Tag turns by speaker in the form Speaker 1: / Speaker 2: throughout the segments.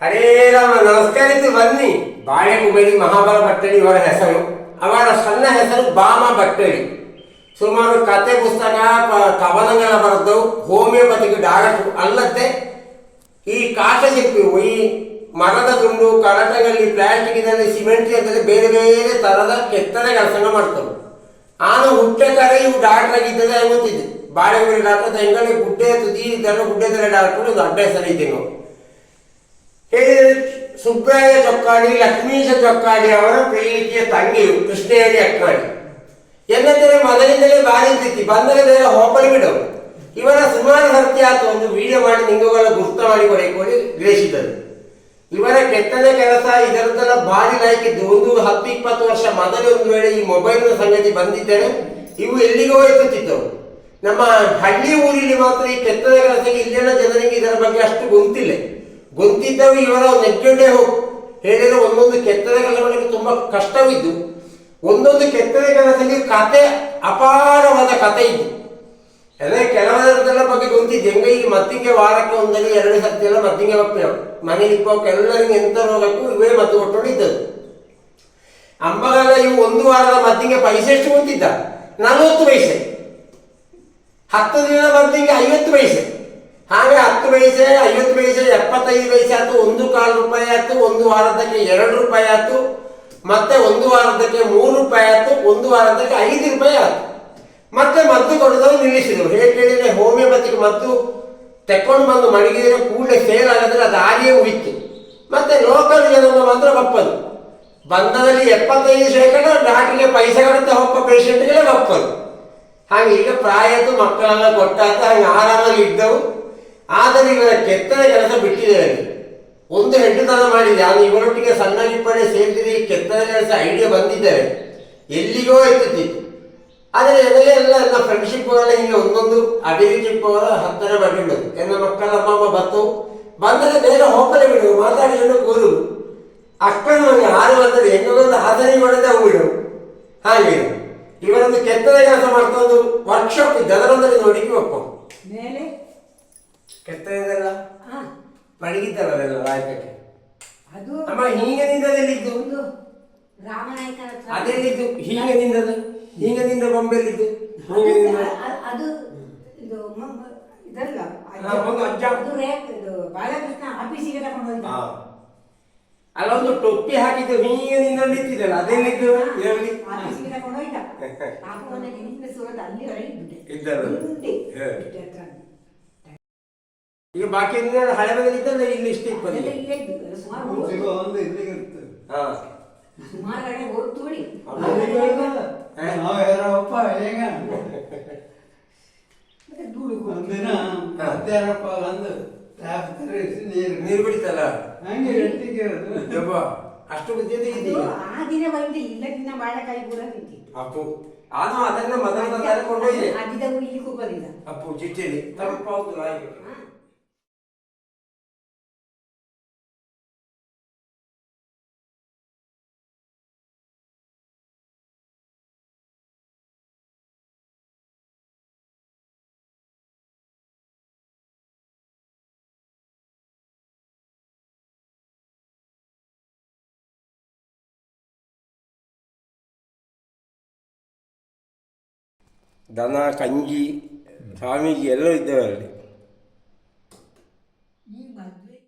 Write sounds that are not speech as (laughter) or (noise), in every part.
Speaker 1: ಹರೇ ರಾಮ, ನಮಸ್ಕರಿಸಿ ಬನ್ನಿ. ಬಾಳೆ ಕುಬೇರಿ ಮಹಾಬಲ ಭಟ್ಟಳಿ ಇವರ ಹೆಸರು. ಅವರ ಸಣ್ಣ ಹೆಸರು ಬಾಮ ಭಟ್ಟಳಿ ಸುಮಾರು ಕತೆ ಪುಸ್ತಕ ಕವನಗಳ ಬರೆದು ಹೋಮಿಯೋಪತಿಗೆ ಡಾಕ್ಟರ್ ಅಲ್ಲದೆ ಈ ಕಾಟಶಿಲ್ಪಿ ಈ ಮರದ ತುಂಡು ಕಡಟಗಳಲ್ಲಿ ಪ್ಲಾಸ್ಟಿಕ್ ಇದರಲ್ಲಿ ಸಿಮೆಂಟ್ ಇರ್ತದೆ, ಬೇರೆ ಬೇರೆ ತರದ ಕೆತ್ತನೆ ಕೆಲಸ ಮಾಡ್ತವೆ ಆನು ಹುಟ್ಟೆ ಕರೆ ಇವು ಡಾಕ್ಟರ್ ಆಗಿದ್ದದೆ ಗೊತ್ತಿದೆ ಬಾಳೆಗುರಿ ಡಾಕ್ಟರ್ ಹೆಂಗಳಿ ಗುಡ್ಡೆ ತುದಿ, ಇದನ್ನು ಗುಡ್ಡೆ ತರ ಡಾಕ್ಟರ್ ಅಡ್ಡ ಹೆಸರಿದೆ ನಾವು ಸುಬ್ರಾಯ ಚೊಕ್ಕಾಡಿ, ಲಕ್ಷ್ಮೀಶ ಚೊಕ್ಕಾಡಿ ಅವರ ಪ್ರೀತಿಯ ತಂಗಿಯು ಕೃಷ್ಣೇರಿ ಅಕ್ಕಾಡಿ. ಎನ್ನದರೆ ಮೊದಲಿಂದಲೇ ಬಾರಿ ಪ್ರೀತಿ ಬಂದರೆ ಬೇರೆ ಹೋಪಲಿ ಬಿಡವು ಇವರ ಸುಮಾರು ಸತ್ಯ ಆತು, ಒಂದು ವಿಡಿಯೋ ಮಾಡಿ ನಿಂಗುಗಳ ಗುಪ್ತ ಮಾಡಿ ಕೊಡಿ ಗ್ರಹಿಸಿದರು ಇವರ ಕೆತ್ತನೆ ಕೆಲಸ ಇದರದ್ದೆಲ್ಲ ಭಾರಿ ಲಾಯ್ಕಿದ್ದು ಒಂದು ಹತ್ತು, ಇಪ್ಪತ್ತು ವರ್ಷ ಮೊದಲೇ ಒಂದು ವೇಳೆ ಈ ಮೊಬೈಲ್ ಸಂಗತಿ ಬಂದಿದ್ದರೆ ಇವು ಎಲ್ಲಿಗೋ ಹೋಗುತ್ತಿದ್ದವು ನಮ್ಮ ಹಳ್ಳಿ ಊರಿನಲ್ಲಿ ಮಾತ್ರ ಈ ಕೆತ್ತನೆ ಕೆಲಸಕ್ಕೆ ಇಲ್ಲಿನ ಜನರಿಗೆ ಇದರ ಬಗ್ಗೆ ಅಷ್ಟು ಗೊತ್ತಿಲ್ಲ ಗೊತ್ತಿದ್ದವು ಇವರ ನೆಗ್ಗೆಂಡೆ ಹೋಗಿ. ಹೇಳಿದ್ರೆ, ಒಂದೊಂದು ಕೆತ್ತನೆ ಕೆಲಸಗಳಿಗೆ ತುಂಬಾ ಕಷ್ಟವಿದ್ದು, ಒಂದೊಂದು ಕೆತ್ತನೆ ಕೆಲಸದಲ್ಲಿ ಕತೆ, ಅಪಾರವಾದ ಕತೆ ಇದೆ ಅಂದರೆ ಕೆಲವರದ್ದೆಲ್ಲ ಬಗ್ಗೆ ಗೊತ್ತಿದ್ದು ಹೆಂಗ ಈ ಮತ್ತಿಗೆ ವಾರಕ್ಕೆ ಒಂದಲ್ಲಿ ಎರಡು ಸರ್ತಿ ಎಲ್ಲ ಮದ್ದಿಗೆ ಹೋಗ್ತೇವೆ. ಮನೇಲಿ ಇಪ್ಪಕ್ಕೆ ಎಲ್ಲರಿಗೂ ಎಂತ ರೋಗಕ್ಕೂ ಇವೇ ಮದ್ದು ಕೊಟ್ಟುಕೊಂಡಿದ್ದದು ಅಂಬಗಾಲ ಇವು ಒಂದು ವಾರದ ಮದ್ದಿಗೆ ಪೈಸೆ ಎಷ್ಟು ಗೊತ್ತಿದ್ದ ನಲವತ್ತು ಪೈಸೆ. ಹತ್ತು ದಿನ ಮದ್ದಿಗೆ ಐವತ್ತು ಪೈಸೆ. ಹಾಗೆ ಹತ್ತು ಪೈಸೆ, ಐವತ್ತು ಪೈಸೆ, ಎಪ್ಪತ್ತೈದು ಪೈಸೆ ಆಯ್ತು, ಒಂದು ಕಾಲು ರೂಪಾಯಿ ಆಯ್ತು, ಒಂದು ವಾರದಕ್ಕೆ ಎರಡು ರೂಪಾಯಿ ಆಯ್ತು, ಮತ್ತೆ ಒಂದು ವಾರದಕ್ಕೆ ಮೂರು ರೂಪಾಯಿ ಆಯ್ತು, ಒಂದು ವಾರದಕ್ಕೆ ಐದು ರೂಪಾಯಿ ಆಯ್ತು. ಮತ್ತೆ ಮದ್ದು ಕೊಡೋದನ್ನು ನಿಲ್ಲಿಸಿದ್ರು. ಹೇಗೆ ಹೇಳಿದ್ರೆ ಹೋಮಿಯೋಪತಿಗೆ ಮದ್ದು ತೆಕ್ಕೊಂಡು ಬಂದು ಮಡಗಿದ್ರೆ ಕೂಡಲೇ ಫೇಲ್ ಆಗಿದ್ರೆ ಅದು ಹಾಗೆ ಉಳಿತು. ಮತ್ತೆ ಲೋಕಲ್ ಜನರು ಮಾತ್ರ ಬಪ್ಪದು ಬಂದದಲ್ಲಿ ಎಪ್ಪತ್ತೈದು ಶೇಕಡ ಡಾಕ್ಟ್ರಿಗೆ ಪೈಸೆ ಕೊಡುತ್ತೆ ಹೊಪ್ಪ ಪೇಷಂಟ್ಗಳೇ ಬಪ್ಪದು ಹಾಗೆ ಈಗ ಪ್ರಾಯದ್ದು ಮಕ್ಕಳೆಲ್ಲ ಕೊಟ್ಟಾತ ಹಾಗೆ ಆರಾಮಲ್ಲಿ ಇದ್ದವು. ಆದರೆ ಇವರ ಕೆತ್ತನೆ ಕೆಲಸ ಬಿಟ್ಟಿದ್ದೇವೆ ಒಂದು ಹೆಡ್ಡುತನ ಮಾಡಿದೆ ಅದು ಇವರೊಟ್ಟಿಗೆ ಸಣ್ಣ ಗಿಪ್ಪಡೆ ಸೇರ್ತಿದೆ ಕೆತ್ತನೆ ಕೆಲಸ ಐಡಿಯಾ ಬಂದಿದ್ದಾರೆ ಎಲ್ಲಿಗೋ ಎತ್ತುತ್ತಿತ್ತು ಆದರೆ ಎದೆಲೆ ಎಲ್ಲ ಎಲ್ಲ ಫ್ರೆಂಡ್ಶಿಪ್ ಎಲ್ಲ ಹಿಂಗೆ ಒಂದೊಂದು ಅಭಿರುಚಿಪ್ ಅವರ ಹತ್ತಿರ ಬರಲಿಲ್ಲ ಎನ್ನ ಮಕ್ಕಳ, ಅಮ್ಮ ಅಮ್ಮ ಬತ್ತು ಬಂದರೆ ಬೇಗ ಹೋಗಲೇ ಬಿಡು ಮಾತಾಡಿಕೊಂಡು ಗುರು ಅಕ್ಕನು ನನಗೆ ಹಾರು ಬಂದರೆ ಹೆಂಗೊಂದು ಹಾಸರಿ ಮಾಡಿದ ಅವು ಹಾಗೆ. ಇವರೊಂದು ಕೆತ್ತನೆ ಕೆಲಸ ಮಾಡ್ತಾ ಒಂದು ವರ್ಕ್ಶಾಪ್ ಅದರೊಂದರಲ್ಲಿ ನೋಡಿ ಒಪ್ಪ
Speaker 2: ಹಾ.
Speaker 1: ಮಡಗಿದ್ದಲ್ಲ ಅದೆಲ್ಲ ರಾಯಕಕ್ಕೆ
Speaker 2: ಅದು
Speaker 1: ಅಮ್ಮ ಹೀಗೆ ನಿಂದದೆಲ್ಲಿದ್ದು
Speaker 2: ಒಂದು ರಾಮನಾಯಕನ ಹತ್ರ-
Speaker 1: ಅದೆಲ್ಲಿದ್ದು? ಹೀಗೆ ನಿಂದದು ಹೀಗೆ ನಿಂದ ಬೊಂಬೆಲ್ಲಿದ್ದು ಹೀಗೆ ನಿಂದ
Speaker 2: ಅದು- ಇದು ಮ- ಮ- ಇದಲ್ಲ ಅಜ್ಜ.
Speaker 1: ಹಾ, ಒಂದು ಅಜ್ಜ.
Speaker 2: ಅದು ರೇಖ ಇದು ಬಾಲಕೃಷ್ಣ ಆಫೀಸಿಗೆ ತಗೊಂಡು ಹೋಗಿದ್ದ
Speaker 1: ಹಾ. ಅಲ್ಲ ಒಂದು ಟೊಪ್ಪಿ ಹಾಕಿದ್ದು ಹೀಗೆ ನಿಂತಿದ್ದಲ್ಲ ಅದೆಲ್ಲಿದ್ದು? ಇದರಲ್ಲಿ
Speaker 2: ಆಫೀಸಿಗೆ ತಗೊಂಡು
Speaker 1: ಹೇ.
Speaker 2: ಇಷ್ಟೇ ಹತ್ರ.
Speaker 1: ಈಗ ಬಾಕಿ ಹಳೆ ಮನೆ ಇದ್ದಂದ್ರೆ ಇಲ್ಲಿ ಇಷ್ಟು
Speaker 2: ಇಲ್ಲೇ
Speaker 1: ಹಾ.
Speaker 3: ನೀರು
Speaker 1: ಬಿಡಿತಲ್ಲ. ಯಬ್ಬ ಅಷ್ಟು ತೆಗಿದ್ದೀಗ
Speaker 2: ಆ ದಿನ ಬಂದು ಇಲ್ಲದಿನ ಬಾಳೆಕಾಯಿ ಕೂಡ ತಿಂತಿತ್ತು
Speaker 1: ಅಪ್ಪು ಚಿಟ್ಟಿ ಅದನ್ನ ಕೊಂಡೊಯ್ದೆ
Speaker 2: ಇಲ್ಲಿ
Speaker 1: ಅಪ್ಪು ಚಿಟ್ಟಿಲಿ ತಂಪಾವುದು ನಾಯಿಗೆ ದನ ಕಂಜಿ ಸ್ವಾಮೀಜಿ ಎಲ್ಲರೂ ಇದ್ದೇವೆ ಅಲ್ಲಿ.
Speaker 2: ಈ ಮದ್ವೆ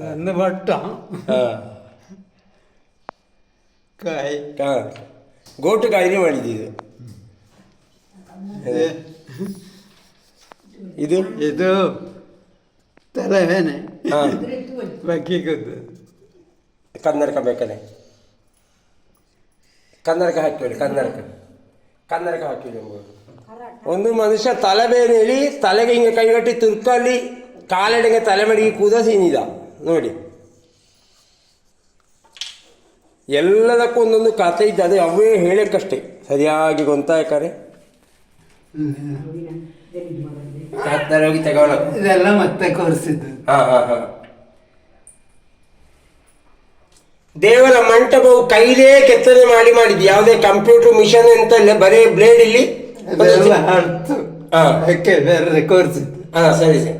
Speaker 3: ನನ್ನ ಭಟ್ಟ. ಕಾಯಿ
Speaker 1: ಗೋಟು ಕಾಯಿಲೆ ಮಾಡಿದ್ದು ಇದು
Speaker 3: ಇದು ತಲೆವೇನೆ
Speaker 1: ಹಾ
Speaker 2: ಇದ್ರಿತ್ತು ಒಂದು.
Speaker 3: ಬಗ್ಗಿ ಕೂತು
Speaker 1: ಕನ್ನಡಕ ಬೇಕಾನೆ ಕನ್ನಡಕ ಹಾಕಿಬಿಡಿ ಕನ್ನಡಕ ಕನ್ನಡಕ ಹಾಕಿಬಿಡಿ ಎಂಬುದು
Speaker 2: ಹರಾಟ.
Speaker 1: ಒಂದು ಮನುಷ್ಯ ತಲೆ ಬೇರೆ ಹೇಳಿ ತಲೆಗೆ ಹಿಂಗೆ ಕೈಗಟ್ಟಿ ತುರ್ಕಲ್ಲಿ ಕಾಲೆಡೆಗೆ ತಲೆ ಮಡಿಗೆ ಕೂದ ಸೀನಿದ ನೋಡಿ ಎಲ್ಲದಕ್ಕೂ ಒಂದೊಂದು ಕಥೆ ಇದ್ದ ಅದೇ ಅವೇ ಹೇಳಕ್ಕಷ್ಟೇ. ಸರಿಯಾಗಿ. ಹತ್ತರ ಹೋಗಿ ತಗೊಳ್ಳೋ
Speaker 3: ಇದೆಲ್ಲ ಮತ್ತೆ ಕೋರಿಸಿದ್ದು.
Speaker 1: ಹಾ ಹಾ ಹಾ. ದೇವರ ಮಂಟಪವು ಕೈಲೇ ಕೆತ್ತನೆ ಮಾಡಿ ಮಾಡಿದ್ದು. ಯಾವುದೇ ಕಂಪ್ಯೂಟರ್ ಮಿಷನ್ ಅಂತ ಇಲ್ಲ ಬರೀ ಬ್ಲೇಡ್ ಇಲ್ಲಿ.
Speaker 3: ಕೋರಿಸಿದ್ದು.
Speaker 1: ಹಾ ಸರಿ ಸರಿ.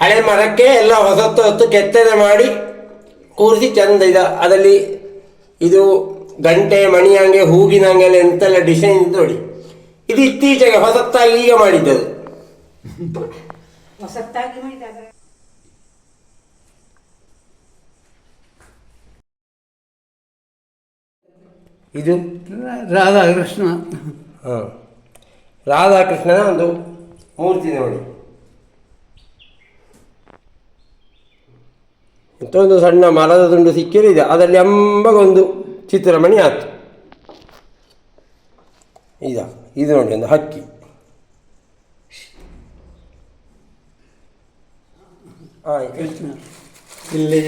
Speaker 1: ಹಳೆ ಮರಕ್ಕೆ ಎಲ್ಲ ಹೊಸತ್ತು ಹೊತ್ತು ಕೆತ್ತನೆ ಮಾಡಿ ಕೂರಿಸಿ ಚಂದ ಇದ ಅದರಲ್ಲಿ ಇದು ಗಂಟೆ ಮಣಿಯಂಗೆ ಹೂಗಿನ ಹಂಗೆ ಎಂತೆಲ್ಲ ಡಿಸೈನ್ ನೋಡಿ. ಇದು ಇತ್ತೀಚೆಗೆ ಹೊಸತ್ತಾಗಿ ಈಗ ಮಾಡಿದ್ದದು.
Speaker 2: ಹೊಸತ್ತಾಗಿ ಮಾಡಿದಾಗ
Speaker 1: ಇದು
Speaker 3: ರಾಧಾಕೃಷ್ಣ.
Speaker 1: ಹಾಂ. ರಾಧಾಕೃಷ್ಣನ ಒಂದು ಮೂರ್ತಿ ನೋಡಿ. ಮತ್ತೊಂದು ಸಣ್ಣ ಮರದ ತುಂಡು ಸಿಕ್ಕಿರಿದೆ. ಅದರಲ್ಲಿ ಅಂಬಗೊಂದು ಚಿತ್ರಮಣಿ ಆಯ್ತು. ಇದ ಇದು ನೋಡಿ ಒಂದು ಹಕ್ಕಿ. ಹಾಂ
Speaker 3: ಕೃಷ್ಣ. ಇಲ್ಲಿ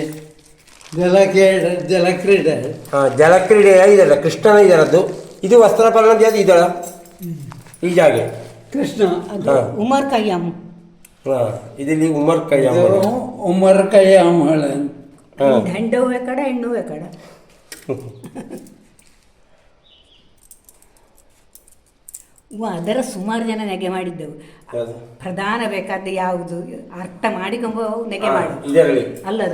Speaker 3: ಜಲಕ್ರೀಡೆ ಜಲಕ್ರೀಡೆ.
Speaker 1: ಹಾಂ ಜಲಕ್ರೀಡೆ ಇದಲ್ಲ ಕೃಷ್ಣನ ಇದರದ್ದು. ಇದು ವಸ್ತ್ರಪರ್ಣದ ಅದು ಇದಳ ಈ ಜಾಗೆ.
Speaker 3: ಕೃಷ್ಣ
Speaker 2: ಅದು
Speaker 1: ಅಮ್ಮ
Speaker 2: ಉಮರ್ ಕಯ್ಯಾಮ್
Speaker 1: ಇದಿಲ್ಲಿ ಉಮರ್
Speaker 3: ಇದು ಉಮರ್
Speaker 1: ಹಾಂ.
Speaker 2: ಹೆಂಡವು ಎಕಡ ಹೆಣ್ಣು (laughs) ಅದರ ಸುಮಾರು ಜನ ನೆಗೆ ಮಾಡಿದ್ದೆವು. ಪ್ರಧಾನ ಬೇಕಾದ ಯಾವುದು? ಅರ್ಥ ಮಾಡಿಕೊಂಬವು ನೆಗೆ ಮಾಡು. ಅಲ್ಲದ.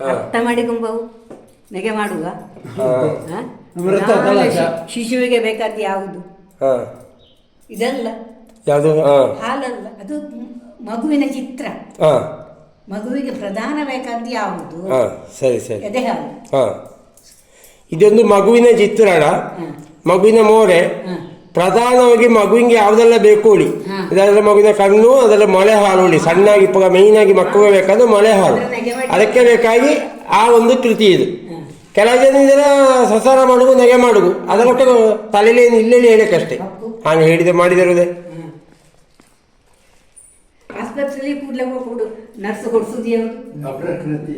Speaker 2: ಅರ್ಥ ಮಾಡಿಕೊಂಬವು ನೆಗೆ ಮಾಡುವ? ಶಿಶುವಿಗೆ ಬೇಕಾದ ಯಾವುದು? ಇದಲ್ಲ.
Speaker 1: ಯಾವುದು? ಹಾಂ.
Speaker 2: ಹಾಲಲ್ಲ. ಅದು ಮಗುವಿನ ಚಿತ್ರ.
Speaker 1: ಹಾಂ.
Speaker 2: ಮಗುವಿಗೆ ಪ್ರಧಾನ ಯಾವುದು?
Speaker 1: ಹಾಂ ಸರಿ ಸರಿ. ಇದೊಂದು ಮಗುವಿನ ಚಿತ್ರಣ. ಮಗುವಿನ ಮೋರೆ. ಪ್ರಧಾನವಾಗಿ ಮಗುವಿಗೆ ಯಾವುದೆಲ್ಲ ಬೇಕು ಉಳಿ. ಅದರ ಮಗುವಿನ ಕಣ್ಣು ಅದರ ಮೊಳೆ ಹಾಲು ಉಳಿ. ಸಣ್ಣಾಗಿ ಮೈನ್ ಆಗಿ ಮಕ್ಕಳಿಗೆ ಬೇಕಾದ್ರೆ ಮೊಳೆ ಹಾಲು. ಅದಕ್ಕೆ ಬೇಕಾಗಿ ಆ ಒಂದು ಕೃತಿ ಇದು.
Speaker 2: ಕೆಲ
Speaker 1: ಕೆಲವು ಜನ ಇದರ ಸಸಾರ ಮಾಡುದು ನಗೆ ಮಾಡುದು. ಅದರ ಒಟ್ಟಿಗೆ ತಲೆಯಲ್ಲಿ ಇಲ್ಲೆಲ್ಲಿ ಹೇಳಕ್ಕಷ್ಟೇ. ಹಾಗೆ ಹೇಳಿದೆ ಮಾಡಿದಿರುವುದೇ
Speaker 2: ಹ್ಮ್. ಆಸ್ಪತ್ರೆಯಲ್ಲಿ ಕೂಡಲೇ ಕೊಡು ನರ್ಸ್ ಕೊಡ್ಸುದು ಯಾವುದು
Speaker 3: ಪ್ರಕೃತಿ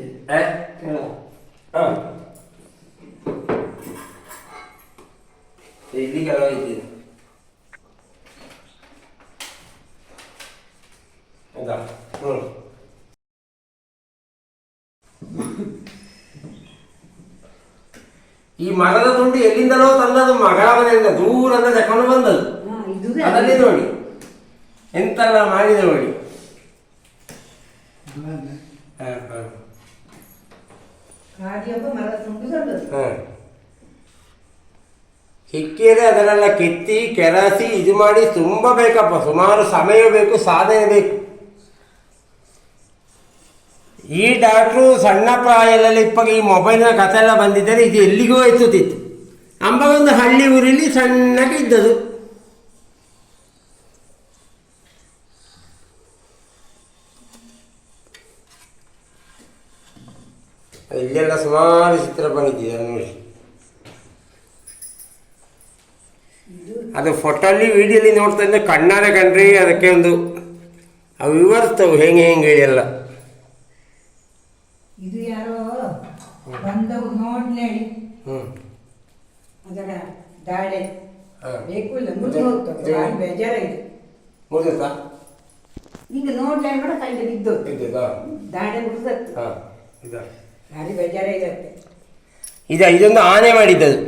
Speaker 1: ಇಲ್ಲಿ ಕೆಲವು ಇದ್ದಿದೆ ಹೌದಾ ಹ್ಞೂ ಈ ಮರದ ತುಂಡು ಎಲ್ಲಿಂದಲೋ ತಂದದು ಮಗಳ ಮನೆಯಿಂದ ದೂರದ ತಕೊಂಡು ಬಂದದ್ದು
Speaker 2: ಹಾ, ಇದು
Speaker 1: ಅದರಲ್ಲಿ ನೋಡಿ ಎಂತೆಲ್ಲ ಮಾಡಿದೆ ನೋಡಿ ಹಾ, ಹಾಂ.
Speaker 2: ಕಾಡಿಯೊಬ್ಬ ಮರ ತುಂಬಿ ದೊಡ್ಡದು
Speaker 1: ಹಾ. ಸಿಕ್ಕಿದ್ರೆ ಅದನ್ನೆಲ್ಲ ಕೆತ್ತಿ ಕೆರಸಿ ಇದು ಮಾಡಿ ತುಂಬ ಬೇಕಪ್ಪ. ಸುಮಾರು ಸಮಯ ಬೇಕು ಸಾಧನೆ ಬೇಕು. ಈ ಡಾಕ್ಟ್ರು ಸಣ್ಣ ಪ್ರಾಯದಲ್ಲಿ ಇಪ್ಪಾಗ ಈ ಮೊಬೈಲ್ನ ಕಥೆ ಎಲ್ಲ ಬಂದಿದ್ದಾರೆ ಇದು ಎಲ್ಲಿಗೂ ಎತ್ತುತ್ತಿತ್ತು. ಅಂಬ ಒಂದು ಹಳ್ಳಿ ಊರಲ್ಲಿ ಸಣ್ಣಗೆ ಇದ್ದದು ಇಲ್ಲೆಲ್ಲ ಸುಮಾರು ಚಿತ್ರ ಬಂದಿದ್ದೀವಿ ನೋಡಿ. ಅದು ಫೋಟೋಲಿ ವಿಡಿಯೋಲಿ ನೋಡ್ತಾ ಇದ್ದೆ ಕಣ್ಣಾರೆ ಕಣ್ರಿ ಅದಕ್ಕೆ ಒಂದು ಅವು ವಿವರಿಸ್ತವು ಹೆಂಗೆ ಹೆಂಗೆ ಎಲ್ಲ.
Speaker 2: ಇದು ಯಾರೋ ಬಂದವು ನೋಡ್ಲಿ
Speaker 1: ಹ್ಞೂ
Speaker 2: ಅದರ ದಾಳೆ. ಬೇಕು ಇಲ್ಲ ಮುರಿದು ಹೋಗ್ತದೆ ಬೇಜಾರಾಗಿದೆ.
Speaker 1: ಮುಗಿದಾ
Speaker 2: ಈಗ ನೋಡ್ಲಿ ಕೂಡ ಕೈಗೆ ಬಿದ್ದು ದಾಡೆ ಮುರಿದತ್ತು
Speaker 1: ಹಾಂ ಇದಾ.
Speaker 2: ಭಾರಿ
Speaker 1: ಇದ ಇದೊಂದು ಆನೆ ಮಾಡಿದ್ದದು.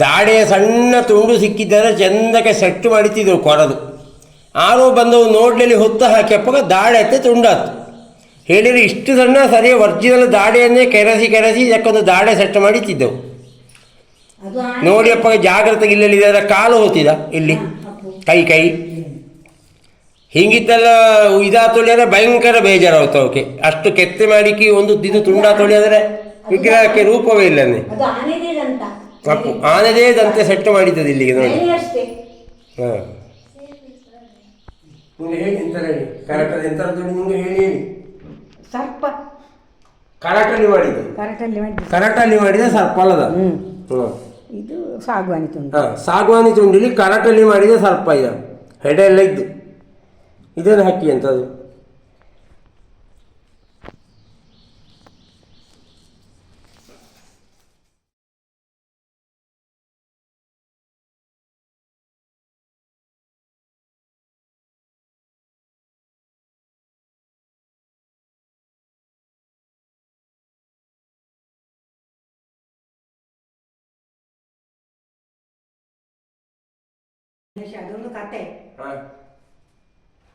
Speaker 1: ದಾಡೆಯ ಸಣ್ಣ ತುಂಡು ಸಿಕ್ಕಿದ್ದರೆ ಚಂದಕ್ಕೆ ಸೆಟ್ ಮಾಡಿತಿದ್ರು ಕೊರದು. ಆರೋ ಬಂದವು ನೋಡ್ಲಲ್ಲಿ ಹೊತ್ತು ಹಾಕ್ಯಪ್ಪಾಗ ದಾಡೆ ಹತ್ತೆ ತುಂಡಾತು. ಹೇಳಿದರೆ ಇಷ್ಟು ಸಣ್ಣ ಸರಿ ಒರ್ಜಿನಲ್ ದಾಡೆಯನ್ನೇ ಕೆರೆಸಿ ಕೆರೆಸಿ ಇದಕ್ಕೊಂದು ದಾಡೆ ಸೆಟ್ ಮಾಡಿತಿದ್ದವು
Speaker 2: ಅದು ಆನೆ-
Speaker 1: ನೋಡಿ ಅಪ್ಪ ಜಾಗ್ರತೆ ಇಲ್ಲಲ್ಲಿ ಇದರ ಕಾಲು ಹೋತಿದ? ಇಲ್ಲಿ. ಕೈ ಕೈ. ಹಿಂಗಿದ್ದೆಲ್ಲ ಇದಾ ತೊಳಿದ್ರೆ ಭಯಂಕರ ಬೇಜಾರಾಗುತ್ತೆ ಅವಕ್ಕೆ ಅಷ್ಟು ಕೆತ್ತೆ ಮಾಡಿಕಿ ಒಂದು ಇದು ತುಂಡ ತೊಳಿದ್ರೆ ವಿಗ್ರಹಕ್ಕೆ ರೂಪವೇ
Speaker 2: ಇಲ್ಲ
Speaker 1: ತಪ್ಪು ಆನೆದೇ ದಂತೆ ಸೆಟ್ ಮಾಡಿದ್ದದು ಇಲ್ಲಿಗೆ ನೋಡಿ.
Speaker 2: ಕರಟಲ್ಲಿ ಅಷ್ಟೇ.
Speaker 1: ಹಾಂ. ಹೇಳಿ ಎಂತ ನಿಮ್ಗೆ ಹೇಳಿ
Speaker 2: ಸರ್ಪ.
Speaker 1: ಕರೆಕ್ಟಲ್ಲಿ ಮಾಡಿದ್ದು.
Speaker 2: ಕರೆಕ್ಟಲ್ಲಿ ಮಾಡಿ
Speaker 1: ಕರೆಕ್ಟಲ್ಲಿ ಮಾಡಿದ ಸರ್ಪ ಅಲ್ಲದ?
Speaker 2: ಇದು ಸಾಗುವಾನಿ ತುಂಡು.
Speaker 1: ಹಾಂ ಸಾಗವಾನಿ ತುಂಡಿಲಿ ಕರಾಟಲ್ಲಿ ಮಾಡಿದ ಸರ್ಪ ಇದು. ಹೆಡೆ ಎಲ್ಲ ಇದ್ದು. ಇದೇನು ಹಕ್ಕಿ ಅಂತದು
Speaker 2: അതുകൊണ്ട്
Speaker 1: കത്തേ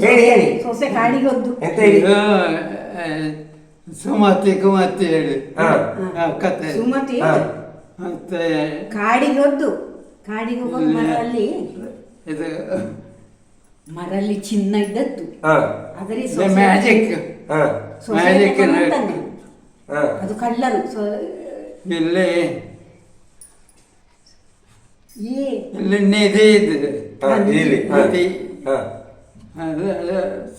Speaker 1: ಹೇಳಿ ಹೇಳಿ.
Speaker 2: ಸೊಸೆ ಕಾಡಿಗೊದ್ದು
Speaker 1: ಎಂತ ಹೇಳಿ?
Speaker 3: ಆ, ಸುಮತಿ ಕುಮತಿ ಹೇಳಿ.
Speaker 1: ಹಾ.
Speaker 3: ಕತೆ.
Speaker 2: ಸುಮತಿ
Speaker 1: ಹಾ.
Speaker 3: ಮತ್ತೆ
Speaker 2: ಕಾಡಿಗೊದ್ದು ಕಾಡಿಗೆ ಹೋಗಿ ಮರಲ್ಲಿ
Speaker 3: ಇದು
Speaker 2: ಮರಲ್ಲಿ ಚಿನ್ನ ಇದ್ದದ್ದು.
Speaker 1: ಹಾ.
Speaker 3: ಮ್ಯಾಜಿಕ್
Speaker 1: ಹಾ.
Speaker 2: ಸೊಸೆ
Speaker 1: ಹಾ.
Speaker 2: ಅದು ಕಳ್ಳರು. ಸೊ-
Speaker 3: ಇಲ್ಲಿ.
Speaker 2: ಈ
Speaker 3: ಇಲ್ಲಿ ನಿಧಿ ಇದೆ.
Speaker 1: ಹಾ ಇಲ್ಲಿ ಹಾ.
Speaker 3: ನಿಧಿ.
Speaker 1: ಹಾ.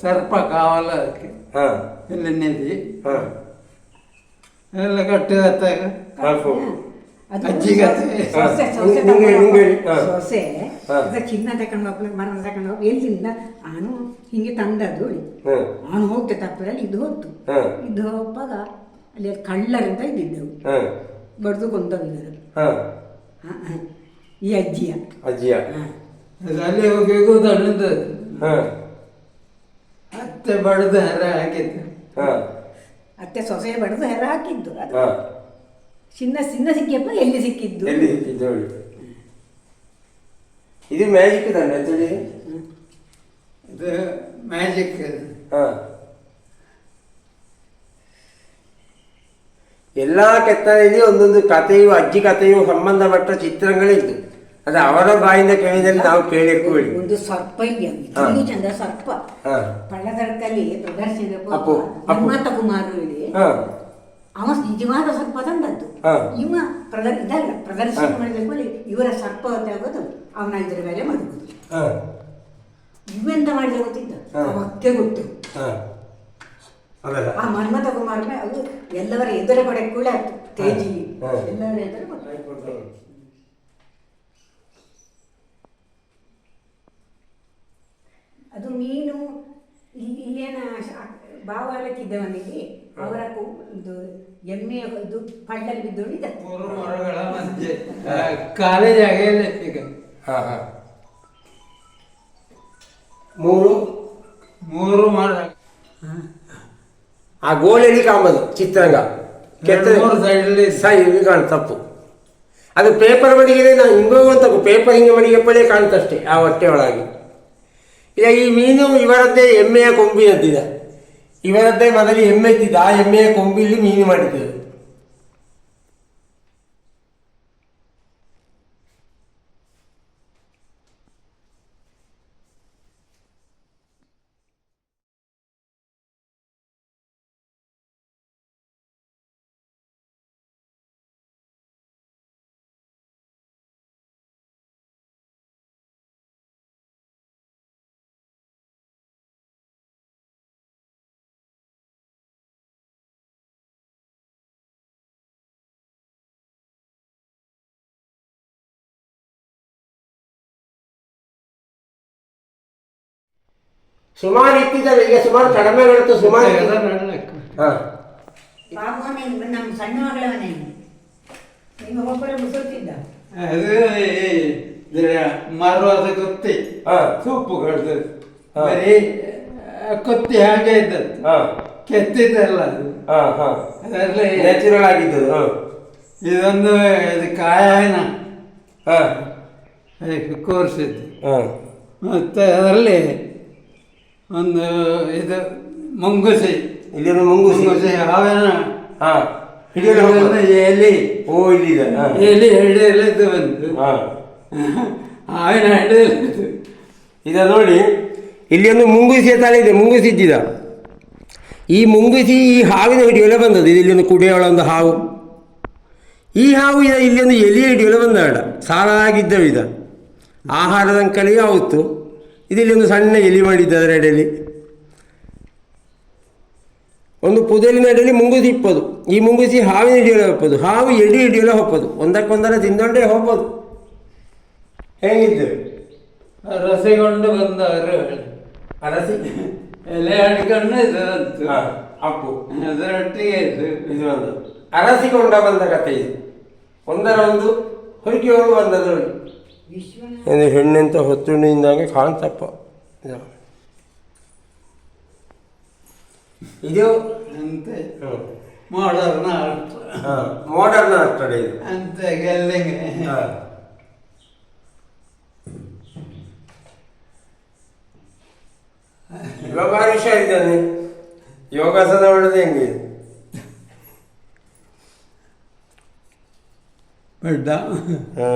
Speaker 3: ಸರ್ಪ ಕಾವಲ ಅದಕ್ಕೆ.
Speaker 1: ಹಾ.
Speaker 3: ಇಲ್ಲಿ ನಿಧಿ.
Speaker 1: ಹಾ.
Speaker 3: ಎಲ್ಲ ಕಟ್ಟುತ್ತಾಗ
Speaker 1: ಹಾಕು
Speaker 2: ಅದು
Speaker 3: ಅಜ್ಜಿಗೆ ಅದು-
Speaker 2: ಸೊಸೆ ಚಿನ್ನ ತಕೊಂಡು ಹೋಗ್ಲಿ ಮರ ತಕೊಂಡು ಹೋಗಿ ಎಲ್ಲಿಂದ? ನಾನು ಹಿಂಗೆ ತಂದದ್ದು ನಾನು ಹೋಗ್ತೆ ತಪ್ಪದಲ್ಲಿ ಇದು ಹೊತ್ತು ಇದು ಹೋಗುವಾಗ ಅಲ್ಲಿ ಕಳ್ಳರಿಂದ ಇದ್ದಿದ್ದೆವು.
Speaker 1: ಹಾ.
Speaker 2: ಬಡ್ದು
Speaker 1: ಹಾ.
Speaker 2: ಈ ಅಜ್ಜಿಯ.
Speaker 1: ಅಜ್ಜಿಯ.
Speaker 3: ಅಲ್ಲಿ ಹೋಗಿ ಹೋಗೋದು
Speaker 1: ಹಾ.
Speaker 3: ಅತ್ತೆ ಬಡ್ದು ಹೆರ ಹಾಕಿತ್ತು
Speaker 1: ಹಾ.
Speaker 2: ಅತ್ತೆ ಸೊಸೆ ಬಡ್ದು ಹೆರ ಹಾಕಿದ್ದು ಅದು.
Speaker 1: ಹಾ.
Speaker 2: ಚಿನ್ನ ಚಿನ್ನ ಸಿಕ್ಕಿಯಪ್ಪ ಎಲ್ಲಿ ಸಿಕ್ಕಿದ್ದು?
Speaker 1: ಎಲ್ಲಿ ಸಿಕ್ಕಿದ್ದು ಹೇಳಿ. ಇದು ಮ್ಯಾಜಿಕ್ ತಾನೆ ಅಂತೇಳಿ
Speaker 3: ಇದು ಮ್ಯಾಜಿಕ್
Speaker 1: ಹಾ. ಎಲ್ಲ ಕೆತ್ತನೆಯಲ್ಲಿ ಒಂದೊಂದು ಕಥೆಯು ಅಜ್ಜಿ ಕಥೆಯು ಸಂಬಂಧಪಟ್ಟ ಚಿತ್ರಗಳಿದ್ದು. ಅದು ಅವರ ಬಾಯಿಂದ ಕೇಳಿದಲ್ಲಿ ನಾವು ಕೇಳಿ ಹೇಳಿ
Speaker 2: ಒಂದು ಸರ್ಪ ಇದೆ
Speaker 1: ಹಾ.
Speaker 2: ಚಂದ ಸರ್ಪ. ಪಳ್ಳದರ್ಕಲ್ಲಿ ಪ್ರದರ್ಶನ. ಹನುಮಂತ ಕುಮಾರ್
Speaker 1: ಇದೆ
Speaker 2: ಅವ ನಿಜವಾದ ಸರ್ಪ ತಂದದ್ದು. ಇವ ಪ್ರದರ್ ಇದಲ್ಲ ಪ್ರದರ್ಶನ ಮಾಡಬೇಕು ಇವರ ಸರ್ಪ ತೆಗೆದು ಅವನ ಇದರ ಮೇಲೆ
Speaker 1: ಮಾಡಬಹುದು
Speaker 2: ಇವೆಂತ ಮಾಡಿದ ಗೊತ್ತಿದ್ದ?
Speaker 1: ಮತ್ತೆ
Speaker 2: ಅವಕ್ಕೆ ಗೊತ್ತು. ಆ ಮನ್ಮಥ ಕುಮಾರ ಅದು ಎಲ್ಲವರ ಎದುರು ಪಡೆ ಕೂಡ ಆಯ್ತು ತೇಜಿ. ಎಲ್ಲರ ಎದುರು ಅದು ಮೀನು ಇಲ್ಲಿ ಇಲ್ಲೇನ ಭಾವಾಲಕ್ಕಿದ್ದವನಿಗೆ ಅವರ ಇದು ಎಮ್ಮೆಯ ಇದು ಪಳ್ಳಲ್ಲಿ ಬಿದ್ದು
Speaker 3: ಮೂರು ಮರಗಳ ಮಧ್ಯೆ ಆ, ಖಾಲಿ ಜಾಗ ಈಗ.
Speaker 1: ಹಾ ಹಾ. ಮೂರು
Speaker 3: ಮೂರು ಮರ.
Speaker 1: ಆ ಗೋಳೆಯಲ್ಲಿ ಕಾಂಬದು ಚಿತ್ರಂಗ
Speaker 3: ಕೆತ್ತನೆ.
Speaker 1: ಸರಿ ಕಾಣು ತಪ್ಪು. ಅದು ಪೇಪರ್ ಮಡಿಗೆ ನಾನು ಹಿಂಗೆ ಅಂತ ಪೇಪರ್ ಹಿಂಗೆ ಮಡಿಗೆ ಪಡೆ ಕಾಣ್ತಷ್ಟೇ ಆ ಹೊಟ್ಟೆ ಒಳಗೆ. ಈಗ ಈ ಮೀನು ಇವರದ್ದೇ ಎಮ್ಮೆಯ ಕೊಂಬಿನದ್ದಿದೆ ಇವರದ್ದೇ ಮೊದಲು ಎಮ್ಮೆ ಇದ್ದಿದ್ದು ಆ ಎಮ್ಮೆಯ ಕೊಂಬಿಲಿ ಮೀನು ಮಾಡಿದ್ದು ಸುಮಾರು ಇಟ್ಟಿದ್ದಾರೆ. ಈಗ ಸುಮಾರು ಕಡಿಮೆ ಬೀಳುತ್ತೆ ಸುಮಾರು.
Speaker 2: ಬಾಬುವನೇ ನಮ್ಮ ಸಣ್ಣ ಮಗಳ ಮನೆ ನಿಮ್ಮ ಒಬ್ಬರ ಮುಸುತ್ತಿದ್ದ
Speaker 3: ಮರವಾದ ಕೊತ್ತಿ.
Speaker 1: ಹಾ. ಹಾ.
Speaker 3: ಬರೀ ಹಾಗೆ ಇದ್ದದ್ದು.
Speaker 1: ಹಾ.
Speaker 3: ಕೆತ್ತಿದ್ದಲ್ಲ ಅದು.
Speaker 1: ಹಾ ಹಾ.
Speaker 3: ಅದರಲ್ಲಿ
Speaker 1: ನ್ಯಾಚುರಲ್ ಆಗಿದ್ದು
Speaker 3: ಇದೊಂದು ಇದು ಕಾಯನ.
Speaker 1: ಹಾ.
Speaker 3: ಕೋರ್ಸಿದ್ದು.
Speaker 1: ಹಾ.
Speaker 3: ಮತ್ತೆ ಅದರಲ್ಲಿ ಒಂದು ಇದು ಮಂಗುಸಿ.
Speaker 1: ಇಲ್ಲಿ ಒಂದು ಹಾವೇನ
Speaker 3: ಮುಂಗುಸಿ ಹಾವಿನ?
Speaker 1: ಹಾ. ಹಿಡಿಯಲು
Speaker 3: ಇದೊಂದು
Speaker 1: ಹೋಗ್ಬೋದು.
Speaker 3: ಎಲಿ
Speaker 1: ಓ ಇಲ್ಲಿದೆ. ಹಾ.
Speaker 3: ಬಂತು
Speaker 1: ಹಾ. (laughs)
Speaker 3: ಹಾವಿನ
Speaker 1: ಇದ ನೋಡಿ ಇಲ್ಲಿ ಒಂದು ಮುಂಗುಸಿಯ ತಲೆ ಇದೆ ಮುಂಗುಸಿ ಇದ್ದಿದ. ಈ ಮುಂಗುಸಿ ಈ ಹಾವಿನ ಹಿಡಿಯಲ್ಲ ಬಂದದ್ದು. ಇದು ಇಲ್ಲಿ ಒಂದು ಕುಡಿಯೋಳ ಒಂದು ಹಾವು. ಈ ಹಾವು ಇದ ಇಲ್ಲಿ ಒಂದು ಎಲಿ ಹಿಡಿಯಲು ಬಂದ ಸಾಲಾಗಿದ್ದವಿದ ಆಹಾರದ ಅಂಕಲಿಗೆ ಆವತ್ತು. ಇದರಲ್ಲಿ ಒಂದು ಸಣ್ಣ ಎಲಿ ಮಾಡಿದ್ದ ಅದರ ಎಡೆಯಲ್ಲಿ. ಒಂದು ಪುದಲಿನ ಎಡೆಯಲ್ಲಿ ಮುಂಗುಸಿ ಇಪ್ಪದು. ಈ ಮುಂಗುಸಿ ಹಾವಿನ ಹಿಡಿಯಲು ಹೊಪ್ಪದು ಹಾವು ಎಡಿ ಹಿಡಿಯಲು ಹೊಪ್ಪದು ಒಂದಕ್ಕೊಂದರ ತಿಂದೊಂಡೇ ಹೋಗ್ಬೋದು ಹೇಗಿದ್ದು
Speaker 3: ರಸೆಗೊಂಡು ಬಂದವರು.
Speaker 1: ಅರಸಿ
Speaker 3: ಎಲೆ ಲೇ ಇದರಂತು
Speaker 1: ಹಾ, ಅಪ್ಪು.
Speaker 3: ಅದರೊಟ್ಟಿಗೆ ಇದು.
Speaker 1: ಇದು ಒಂದು. ಅರಸಿಕೊಂಡ ಬಂದ ಕಥೆ ಇದು. ಒಂದರ ಒಂದು ಹೊರಗೆ
Speaker 2: ಹೋಗಿ
Speaker 1: ಇದು ಹೆಣ್ಣೆಂತ ಹೊತ್ತುಣಿಂದಾಗೆ ಕಾಣ್ತಪ್ಪ. ಇದು.
Speaker 3: ಮಾಡರ್ನ ಆರ್ಟ್
Speaker 1: ಹಾ, ಮಾಡರ್ನ್ ಆಗ್ತದೆ ಇದು.
Speaker 3: ಅಂತ ಗೆಲ್ಲಿಗೆ.
Speaker 1: ಇವಾಗ ಹುಷಾರಿದ್ದಾನೆ ಯೋಗಾಸನ ಮಾಡೋದು ಹೆಂಗೆ
Speaker 3: ಬೇಡ
Speaker 1: ಹಾ.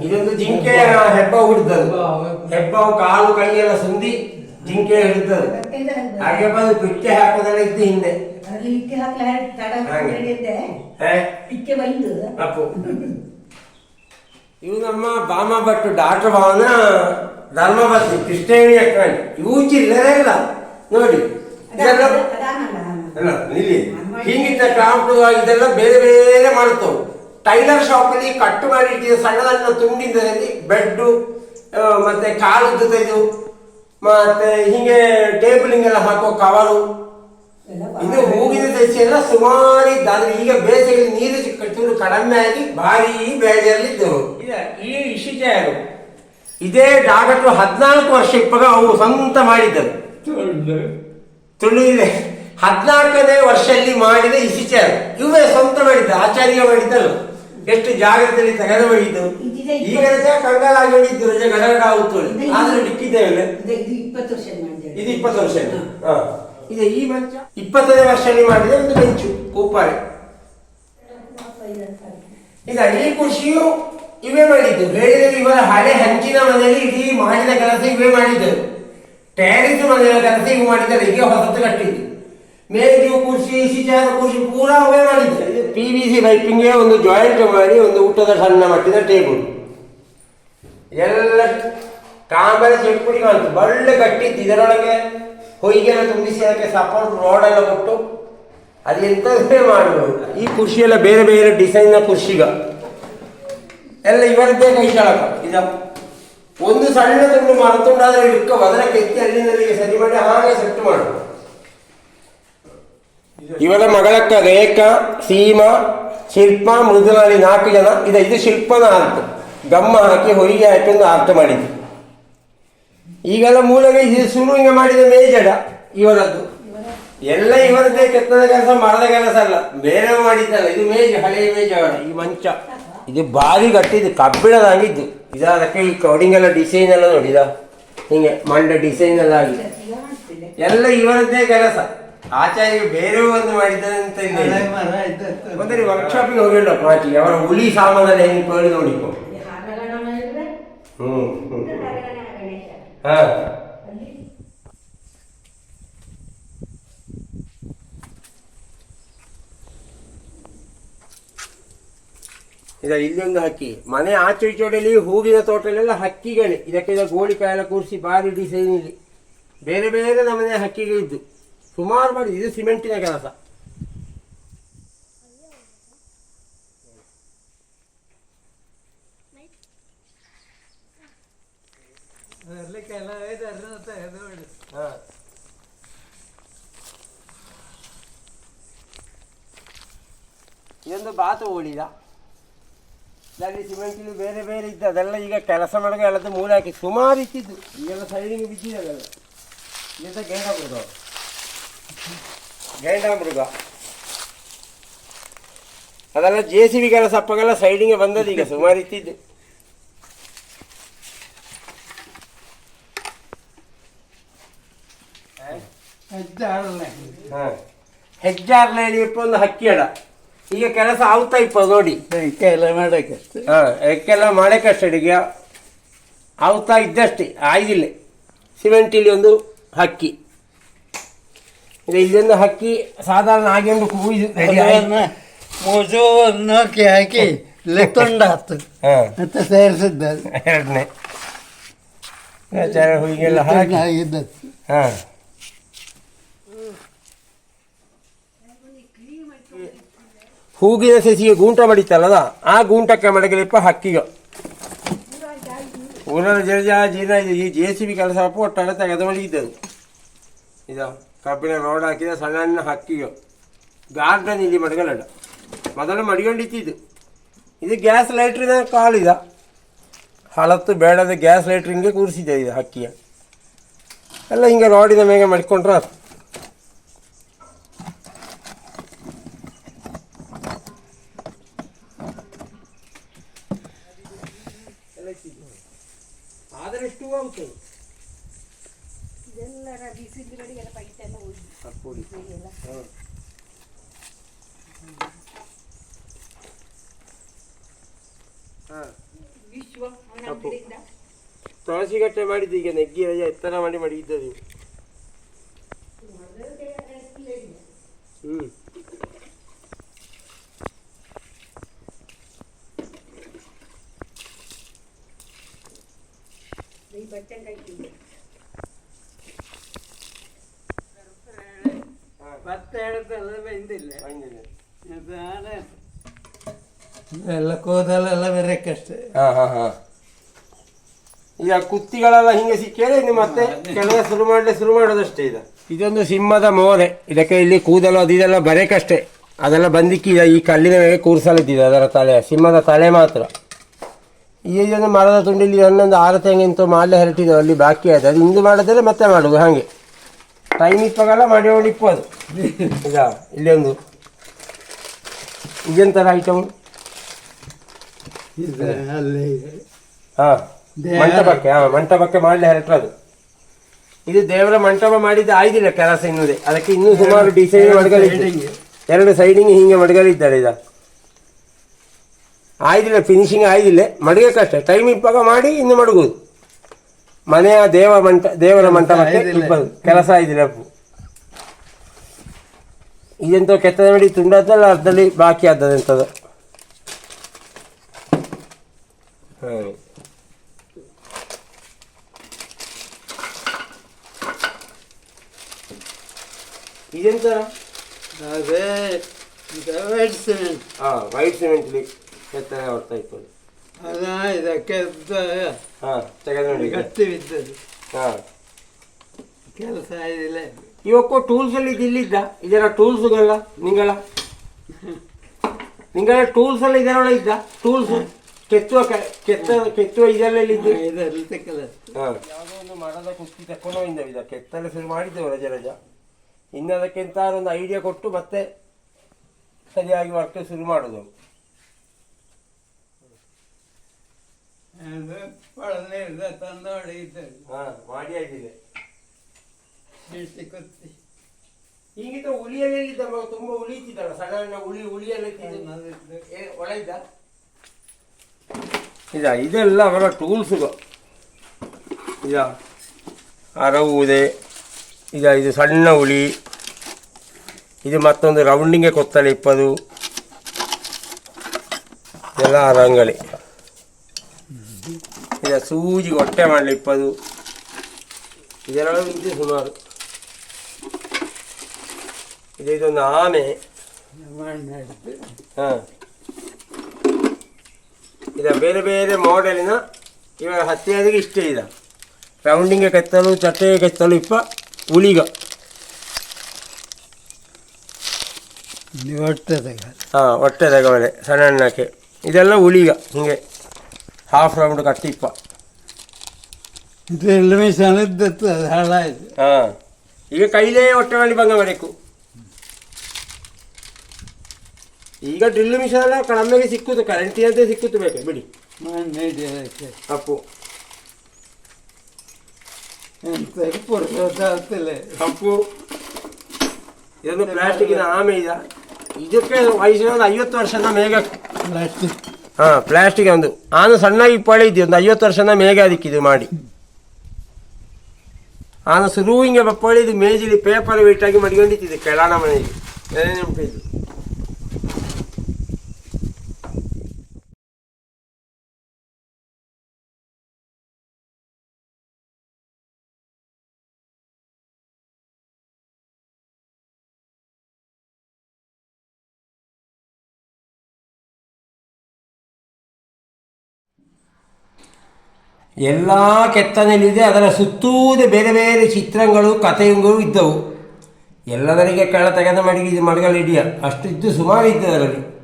Speaker 1: ಇದೊಂದು ಜಿಂಕೆ ಹೆಬ್ಬ ಹಿಡಿದದು ಹೆಬ್ಬಾವು ಕಾಲು ಕೈಯೆಲ್ಲ ಸುಂದಿ ಜಿಂಕೆ ಹಿಡಿದದು ಹಾಗೆ ಬಂದು ಪಿಕ್ಕೆ ಹಾಕೋದೆಲ್ಲ ಇದ್ದು ಹಿಂದೆ. ಇವು ನಮ್ಮ ಬಾಮ ಭಟ್ಟು ಡಾಕ್ಟರ್ ಭಾವನ ಧರ್ಮಪತ್ನಿ ಕೃಷ್ಣೇಣಿ ಅಕ್ಕಣಿ ಇವು ಚಿಲ್ಲರೆ ಇಲ್ಲ. ನೋಡಿ ಅಲ್ಲ ನಿಲ್ಲಿ ಹೀಗಿದ್ದ ಕ್ರಾಫ್ಟ್ ಇದೆಲ್ಲ ಬೇರೆ ಬೇರೆ ಮಾಡುತ್ತವೆ. ಟೈಲರ್ ಶಾಪಲ್ಲಿ ಕಟ್ಟು ಮಾಡಿ ಇಟ್ಟಿದ್ದ ಸಣ್ಣ ಸಣ್ಣ ತುಂಡಿನಲ್ಲಿ ಬೆಡ್ಡು ಮತ್ತೆ ಕಾಲು ತೆಗೆದು ಮತ್ತೆ ಹೀಗೆ ಟೇಬಲಿಂಗೆಲ್ಲ ಹಾಕೋ ಕವರು.
Speaker 2: ಎಲ್ಲ
Speaker 1: ಇದು ಹೂಗಿನ ಸಸ್ಯ ಎಲ್ಲ ಸುಮಾರು ಇದ್ದು ಆದ್ರೆ ಈಗ ಬೇಸಿಗೆಯಲ್ಲಿ ನೀರು ಚೂರು ಕಡಿಮೆ ಆಗಿ ಭಾರಿ ಬೇಜಾರಲ್ಲಿದ್ದವು ಈ ಇಶಿಚಾರು ಇದೇ ಡಾಗಟ್ಟು ಹದಿನಾಲ್ಕು ವರ್ಷ ಇಪ್ಪಾಗ ಅವರು ಸ್ವಂತ ಮಾಡಿದ್ದರು. ತುಳು ಇದೆ ಹದಿನಾಲ್ಕನೇ ವರ್ಷದಲ್ಲಿ ಮಾಡಿದ ಇಸಿಚಾರ. ಇವೇ ಸ್ವಂತ ಮಾಡಿದ್ದ ಆಚಾರ್ಯ ಮಾಡಿದ್ದಲ್ಲ. ಎಷ್ಟು ಜಾಗ್ರತೆಯಲ್ಲಿ ತೆಗೆದು ಮಾಡಿದ್ದು ಈಗ ರಜೆ ಕಂಗಾಲಾಗಿ ಹೊಡಿದ್ದು ರಜೆ ಗಡಗಡ ಆಗುತ್ತು ಆದ್ರೆ ಡಿಕ್ಕಿದ್ದೇವೆ
Speaker 2: ಇದು ಇಪ್ಪತ್ತು ವರ್ಷ.
Speaker 1: ಇದೆ ಈ ಮಂಚ. ಇಪ್ಪತ್ತನೇ ವರ್ಷದಲ್ಲಿ ಮಾಡಿದ ಒಂದು ಬೆಂಚು ಕೂಪಾಳೆ ಈಗ ಈ ಖುಷಿಯು ಇವೇ ಮಾಡಿದ್ದು. ಬೇರೆ ಇವರ ಹಳೆ ಹಂಚಿನ ಮನೆಯಲ್ಲಿ ಇಡೀ ಮಾಡಿದ ಕೆಲಸ ಇವೇ ಮಾಡಿದ್ದರು ಟ್ಯಾರಿಸ್ ಮನೆಯ ಕೆಲಸ ಇವು ಮಾಡಿದ್ದಾರೆ. ಈಗ ಹೊಸತು ಕಟ್ಟಿದ್ದು. ಮೇಜು ಕುರ್ಚಿ ಶಿಚಾರ ಕುರ್ಚಿ ಪೂರ ಅವೇ ಮಾಡಿದ್ದಾರೆ ಪಿ ವಿ ಸಿ ಪೈಪಿಂಗ್ಗೆ ಒಂದು ಜಾಯಿಂಟ್ ಮಾಡಿ ಒಂದು ಊಟದ ಸಣ್ಣ ಮಟ್ಟಿನ ಟೇಬಲ್ ಎಲ್ಲ ಕಾಂಬಳೆ ಚಟ್ಪುಡಿ ಕಾಣ್ತು ಬಳ್ಳೆ ಕಟ್ಟಿದ್ದು. ಇದರೊಳಗೆ ಹೊಯ್ಗೆನ ತುಂಬಿಸಿ ಅದಕ್ಕೆ ಸಪೋರ್ಟ್ ರೋಡ್ ಎಲ್ಲ ಕೊಟ್ಟು ಅದು ಎಂತದೇ ಮಾಡಬಹುದು ಈ ಕುರ್ಚಿ ಎಲ್ಲ ಬೇರೆ ಬೇರೆ ಡಿಸೈನ್ನ ಕುರ್ಚಿಗ ಎಲ್ಲ ಇವರದ್ದೇ ಕೈ ಕೆಳಕ ಇದ ಒಂದು ಸಣ್ಣ ತುಂಡು ಮರತುಂಡಾದ್ರೆ ಇಕ್ಕ ಅದಕ್ಕೆ ಕೆತ್ತಿ ಅಲ್ಲಿಂದಲ್ಲಿಗೆ ಸರಿ ಮಾಡಿ ಹಾಗೆ ಸೆಟ್ ಮಾಡು. ಇವರ ಮಗಳಕ್ಕ ರೇಖಾ, ಸೀಮಾ, ಶಿಲ್ಪ ಮೃದುನಾಳಿ ನಾಲ್ಕು ಜನ, ಇದು ಇದು ಶಿಲ್ಪನ ಅರ್ಥ ಗಮ್ಮ ಹಾಕಿ ಹೊಯ್ಗೆ ಹಾಕಿ ಒಂದು ಅರ್ಥ ಮಾಡಿದ್ವಿ. ಈಗೆಲ್ಲ ಮೂಲಗ ಇದು ಸುರುವಿಗೆ ಮಾಡಿದ ಮೇಜಡ ಇವರದ್ದು. ಎಲ್ಲ ಇವರದ್ದೇ ಕೆತ್ತದ ಕೆಲಸ ಮರದ ಕೆಲಸ ಅಲ್ಲ. ಬೇರೆ ಮಾಡಿದ್ದಲ್ಲ, ಇದು ಮೇಜ್, ಹಳೆಯ ಮೇಜ ಅವರ, ಈ ಮಂಚ. ಇದು ಭಾರಿ ಗಟ್ಟಿದ್ದು ಕಬ್ಬಿಣದ ಹಂಗಿದ್ದು ಇದು ಅದಕ್ಕೆ ಈ ಕೌಡಿಂಗ್ ಎಲ್ಲ ಡಿಸೈನ್ ಎಲ್ಲ ನೋಡಿ ಇದ ಹಿಂಗೆ ಮಂಡ ಡಿಸೈನ್ ಎಲ್ಲ ಆಗಿದೆ ಎಲ್ಲ ಇವರದ್ದೇ ಕೆಲಸ ಆಚಾರ್ಯ ಬೇರೆ ಒಂದು ಮಾಡಿದ್ದಾರೆ ಅಂತ ಇಲ್ಲ
Speaker 3: ಹಳೆ
Speaker 1: ಇದು.
Speaker 3: ಮರ ಇದ್ದದ್ದು.
Speaker 1: ಮತ್ತೆ ವರ್ಕ್ಶಾಪಿಗೆ ಹೋಗಿಲ್ಲ ಪಾಟಿಗೆ ಅವರ ಹುಲಿ ಸಾಮಾನೆಲ್ಲ ಹೆಂಗೆ ಕೇಳಿ ನೋಡಿಕೊ ಹ್ಮ್ ಹ್ಮ್ ಹಾ ಇದ ಇಲ್ಲೊಂದು ಹಕ್ಕಿ ಮನೆ ಆಚೆ ಈಚೆಯಲ್ಲಿ ಹೂವಿನ ತೋಟಲೆಲ್ಲ ಹಕ್ಕಿಗಳೇ. ಇದಕ್ಕೆ ಗೋಳಿ ಕಾಯಲ ಕೂರಿಸಿ ಬಾರಿ ಡಿಸೈನ್ ಇಲ್ಲಿ. ಬೇರೆ ಬೇರೆ ನಮನೆ ಹಕ್ಕಿಗಳಿದ್ದು. ಸುಮಾರು ಮಾಡಿ, ಇದು ಸಿಮೆಂಟಿನ ಕೆಲಸ. ಇದೊಂದು ಬಾತು ಓಡಿದ ಅಲ್ಲಿ ಸಿಮೆಂಟಿನ ಬೇರೆ ಬೇರೆ ಇದ್ದ ಅದೆಲ್ಲ ಈಗ ಕೆಲಸ ಮಾಡೋಕೆ ಎಲ್ಲದ ಮೂಲ ಹಾಕಿ ಸುಮಾರು ಇತ್ತಿದ್ದು ಈಗೆಲ್ಲ ಸೈಡಿಗೆ ಬಿದ್ದಿದೆ ಇದು ಗೇಂಡ ಮೃಗ? ಗೇಂಡ ಮೃಗ. ಅದೆಲ್ಲ ಜೆ ಸಿ ಬಿ ಕೆಲಸ ಅಪ್ಪಗೆಲ್ಲ ಸೈಡಿಗೆ ಬಂದದ್ದು ಈಗ ಸುಮಾರು ಇತ್ತಿದ್ದು
Speaker 3: ಹೆಜ್ಜಾರ್ಲೆ
Speaker 1: ಹಾಂ. ಹೆಜ್ಜಾರ್ಲೇಲಿ ಇಪ್ಪ ಒಂದು ಹಕ್ಕಿ ಅಡ. ಈಗ ಕೆಲಸ ಆಗ್ತಾ ಇಪ್ಪ ನೋಡಿ.
Speaker 3: ಬೆಂಕಿ ಎಲ್ಲ ಮಾಡಕ್ಕೆ
Speaker 1: ಹಾಂ ಅದಕ್ಕೆಲ್ಲ ಮಳೆ ಅಡುಗೆ. ಆಗ್ತಾ ಇದ್ದಷ್ಟೇ ಆಯ್ದಿಲ್ಲ. ಸಿಮೆಂಟಿಲಿ ಒಂದು ಹಕ್ಕಿ. ಇದು ಇಲ್ಲೊಂದು ಹಕ್ಕಿ ಸಾಧಾರಣ ಹಾಗೆ ಒಂದು ಕೂಯ್ದು ready ಆಯ್ತು.
Speaker 3: ಅದನ್ನ ಮುಜುವನ್ನು ಹಾಕಿ ಹಾಕಿ ಲೆಕ್ಕೊಂಡಾತು
Speaker 1: ಹತ್ತು
Speaker 3: ಮತ್ತೆ ಸೇರಿಸಿದ್ದ.
Speaker 1: ಎರಡನೇ. ಹುಯಿಗೆಲ್ಲ ಹಾಕಿ.
Speaker 3: ಇದ್ದದ್ದು
Speaker 1: ಹಾಂ. ಹೂಗಿನ ಸಸಿಗೆ ಗೂಂಟ ಮಡಿತಲ್ಲದ ಆ ಗೂಂಟಕ್ಕೆ ಮಡಗಲಿಪ್ಪ ಹಕ್ಕಿಗ. ಊರ ಜಲಜ ಜೀನ ಇದು. ಈ ಜೆ ಸಿ ಬಿ ಕೆಲಸ ಒಟ್ಟಾರೆ ತೆಗೆದು ಮಡಗಿದ್ದದು ಇದು ಕಬ್ಬಿಣ ರೋಡ್ ಹಾಕಿದ ಸಣ್ಣ ಸಣ್ಣ ಹಕ್ಕಿಗೆ. ಗಾರ್ಡನ್ ಇಲ್ಲಿ ಮಡಗಲಡ. ಮೊದಲು ಮಡಿಕೊಂಡಿತ್ತಿದ್ದು ಇದು ಗ್ಯಾಸ್ ಲೈಟ್ರಿನ ಕಾಲಿದ. ಹಳತ್ತು ಬೇಡದ ಗ್ಯಾಸ್ ಲೈಟ್ರಿಂಗೆ ಕೂರಿಸಿದ್ದೆ ಇದು ಹಕ್ಕಿಯ. ಎಲ್ಲ ಹಿಂಗೆ ರೋಡಿನ ಮೇಲೆ ಮಡ್ಕೊಂಡ್ರೆ ಹ. ಕಪ್ಪು. ತುಳಸಿ ಗಟ್ಟೆ ಮಾಡಿದ್ದು ಈಗ ನೆಗ್ಗಿ ಎತ್ತರ ಮಾಡಿ ಮಾಡಿ ಹ್ಮ್
Speaker 3: ಮತ್ತೆ ಹೇಳ್ತಲ್ಲ ಬೆಂದಿಲ್ಲ.
Speaker 1: ಬಂದಿದೆ.
Speaker 3: ಎಲ್ಲ ಕೂದಲೆಲ್ಲ ಬೆರಕಷ್ಟೇ
Speaker 1: ಹಾ ಹಾ ಹಾ. ಈಗ ಕುತ್ತಿಗಳೆಲ್ಲ ಹಿಂಗೆ ಸಿಕ್ಕೇಳಿ ಇನ್ನು ಮತ್ತೆ ಕೆಲಸ ಶುರು ಮಾಡಲಿ ಶುರು ಮಾಡೋದಷ್ಟೇ ಇದು ಇದೊಂದು ಸಿಂಹದ ಮೋರೆ. ಇದಕ್ಕೆ ಇಲ್ಲಿ ಕೂದಲು ಅದು ಇದೆಲ್ಲ ಬರೇಕಷ್ಟೇ. ಅದೆಲ್ಲ ಬಂದಿಕ್ಕಿದೆ ಈ ಕಲ್ಲಿನ ಮೇಲೆ ಕೂರಿಸಲಿದ್ದಿದೆ ಅದರ ತಲೆ ಸಿಂಹದ ತಲೆ ಮಾತ್ರ. ಈ ಒಂದು ಮರದ ತುಂಡಿಲಿ ಒಂದೊಂದು ಆರು ತೆಂಗಿಂತ ಮಾಲೆ ಹರಟಿದೆ ಅಲ್ಲಿ ಬಾಕಿ ಆಯ್ತು. ಅದು ಇಂದು ಮಾಡಿದ್ರೆ ಮತ್ತೆ ಮಾಡುದು ಹಾಗೆ. ಟೈಮ್ ಇಪ್ಪಾಗಲ್ಲ ಮಾಡಿ ಇಪ್ಪದು ಈಗ ಇಲ್ಲಿ ಒಂದು ಇದೆಂಥರ ಐಟಮ್. ಹಾ. ಮಂಟಪಕ್ಕೆ ಹಾಂ ಮಂಟಪಕ್ಕೆ ಮಾಡಲಿ ಹೊರಟದು ಇದು ದೇವರ ಮಂಟಪ ಮಾಡಿದ್ದು ಆಯ್ದಿಲ್ಲ ಕೆಲಸ ಇನ್ನುದೇ ಅದಕ್ಕೆ ಇನ್ನೂ ಸುಮಾರು ಡಿಸೈನ್ ಮಡಗಲಿದೆ. ಎರಡು ಸೈಡಿಂಗ್ ಹಿಂಗೆ ಮಡಗಲಿದ್ದಾರೆ ಇದ ಆಯ್ದಿಲ್ಲ ಫಿನಿಶಿಂಗ್ ಆಯ್ದಿಲ್ಲ. ಮಡಗಕ್ಕಷ್ಟೇ ಟೈಮ್ ಇಪ್ಪಾಗ ಮಾಡಿ ಇನ್ನು ಮಡಗುದು. ಮನೆಯ ದೇವ ಮಂಟ ದೇವರ ಮಂಟಪಕ್ಕೆ. ಇಪ್ಪದು ಕೆಲಸ ಆಯ್ದಿಲ್ಲ ಅಪ್ಪು. ಇದೆಂತ ಕೆತ್ತದ ಮಾಡಿ ತುಂಡಾದಲ್ಲ ಅರ್ಧದಲ್ಲಿ ಬಾಕಿ ಆದದೆಂಥದ್ದು ಹಾಗೆ. ಇದೆಂತ?
Speaker 3: ಅದೇ ವೈಟ್ ಸಿಮೆಂಟ್
Speaker 1: ಹಾ ವೈಟ್ ಸಿಮೆಂಟ್ಲಿ ಕೆತ್ತನೆ ಬರ್ತಾ ಇತ್ತು
Speaker 3: ಅದ ಇದಕ್ಕೆ
Speaker 1: ಹಾಂ ತೆಗೆದು ನೋಡಿ
Speaker 3: ಗಟ್ಟಿ ಬಿದ್ದದು
Speaker 1: ಹಾಂ.
Speaker 3: ಕೆಲಸ ಇದಿಲ್ಲ.
Speaker 1: ಇವಕ್ಕೂ ಟೂಲ್ಸ್ ಅಲ್ಲಿ ಇದಿಲ್ಲಿದ್ದ ಇದರ ಟೂಲ್ಸ್ಗಳ ನಿಂಗಳ? ನಿಂಗಳ ಟೂಲ್ಸ್ ಅಲ್ಲಿ ಇದರೊಳಗೆ ಇದ್ದ? ಟೂಲ್ಸ್ ಕೆತ್ತುವ ಕ- ಕೆತ್ತ ಕೆತ್ತುವ ಇದರಲ್ಲೆಲ್ಲ ಇದ್ದು
Speaker 3: ಇದರಲ್ಲಿ ತೆಕ್ಕಲ್ಲ
Speaker 1: ಹಾ. ಯಾವುದೋ ಒಂದು ಮರದ ಕುಸ್ತಿ ತಕ್ಕೊಂಡು ಹೋಗಿದ್ದ ಇದ ಕೆತ್ತಲೆ ಶುರು ಮಾಡಿದ್ದೆವು ರಜ ರಜ. ಇನ್ನು ಅದಕ್ಕೆ ಒಂದು ಐಡಿಯಾ ಕೊಟ್ಟು ಮತ್ತೆ ಸರಿಯಾಗಿ ವರ್ಕ್ ಶುರು ಮಾಡೋದು.
Speaker 3: ತಂದು ಹೊಡೆಯಿದ್ದದು
Speaker 1: ಹಾ ಮಾಡಿ ಆಯ್ತಿದೆ
Speaker 3: ಬಿಡಿಸಿ ಕೊತ್ತಿ
Speaker 1: ಈಗಿದ್ದ ಉಳಿಯಲ್ಲಿ ಇದ್ದ ಮಗ ತುಂಬಾ ಉಳಿತಿದ್ದಲ್ಲ ಸಣ್ಣ ಉಳಿ ಉಳಿಯಲ್ಲಿ. ಏ, ಒಳ ಇದ್ದ ಇದ ಇದೆಲ್ಲ ಅವರ ಟೂಲ್ಸ್ಗಳು. ಇದ ಅರವುದೆ ಇದ ಇದು ಸಣ್ಣ ಉಳಿ ಇದು ಮತ್ತೊಂದು ರೌಂಡಿಂಗೆ ಕೊತ್ತಲೆ ಇಪ್ಪದು. ಎಲ್ಲ ರಂಗಳಿ ಇದ. ಸೂಜಿ ಹೊಟ್ಟೆ ಮಾಡಲಿ ಇಪ್ಪದು ಇದೆಲ್ಲ ಇದು ಸುಮಾರು. ಇದು ಇದೊಂದು
Speaker 3: ಆಮೆ.
Speaker 1: ಹಾಂ. ಇದು ಬೇರೆ ಬೇರೆ ಮಾಡೆಲಿನ ಇವಾಗ ಹತ್ತಿಯಾದಿಗೆ ಇಷ್ಟೇ ಇದೆ. ರೌಂಡಿಂಗ್ ಕೆತ್ತಲು ಚಟ್ಟೆಗೆ ಕೆತ್ತಲು ಇಪ್ಪ ಉಳಿಗ.
Speaker 3: ಹೊಟ್ಟೆದಾಗ
Speaker 1: ಹಾಂ ಹೊಟ್ಟೆ ಸಣ್ಣಣ್ಣಕ್ಕೆ ಸಣ್ಣ ಸಣ್ಣಕ್ಕೆ ಇದೆಲ್ಲ ಉಳಿಗ ಹಿಂಗೆ. ಹಾಫ್ ರೌಂಡ್ ಕಟ್ಟಿಪ್ಪ
Speaker 3: ಇದು ಎಲ್ಲ ಮಿಷನ್ ಇದ್ದದ್ದು ಅದು ಹಾಳಾಯ್ತು
Speaker 1: ಹಾಂ ಈಗ ಕೈಲೇ ಹೊಟ್ಟೆ ಮಾಡಿ ಭಂಗ ಮಾಡಬೇಕು ಈಗ ಡ್ರಿಲ್ ಮಿಷನ್ ಎಲ್ಲ ಕಡಿಮೆಗೆ ಸಿಕ್ಕುದು ಕರೆಂಟಿನಂತೆ ಸಿಕ್ಕುತ್ತು ಬೇಕು ಬಿಡಿ
Speaker 3: ಮಣ್ಣು ಹಿಡಿಯೋದಕ್ಕೆ
Speaker 1: ತಪ್ಪು
Speaker 3: ಎಂತ ಪುರುಷೋತ್ತಾಗ್ತಿಲ್ಲ
Speaker 1: ಕಪ್ಪು ಇದೊಂದು ಪ್ಲಾಸ್ಟಿಕ್ಕಿನ ಆಮೆ ಇದ ಇದಕ್ಕೆ ವಯಸ್ಸಿನ ಒಂದು ಐವತ್ತು ವರ್ಷದ ಮೇಗ
Speaker 3: ಪ್ಲಾಸ್ಟಿಕ್
Speaker 1: ಹಾಂ ಪ್ಲಾಸ್ಟಿಕ್ ಒಂದು. ಆನು ಸಣ್ಣಾಗಿ ಪಳಿದ್ದೆ ಒಂದು ಐವತ್ತು ವರ್ಷನ ಮೇಗ ಅದಕ್ಕೆ ಇದು ಮಾಡಿ. ಆನು ಶುರು ಹಿಂಗೆ ಪಳಿದು ಮೇಜಿಲಿ ಪೇಪರ್ ವೇಟಾಗಿ ಮಡ್ಕೊಂಡಿತ್ತಿದೆ ಕೆಳಾಣ ಮನೆಯಲ್ಲಿ. ನೆನೆ ನೆನಪಿದ್ದು ಎಲ್ಲ ಕೆತ್ತನೆಯಲ್ಲಿದೆ ಅದರ ಸುತ್ತೂದೇ ಬೇರೆ ಬೇರೆ ಚಿತ್ರಗಳು ಕಥೆಗಳು ಇದ್ದವು. ಎಲ್ಲದರಿಗೆ ಕಳ್ಳ ತೆಗೆದ ಮಡಗಿ ಇದು ಮಡಗಲ್ ಇಡಿಯ. ಅಷ್ಟು ಇದ್ದು ಸುಮಾರು ಇದ್ದು ಅದರಲ್ಲಿ.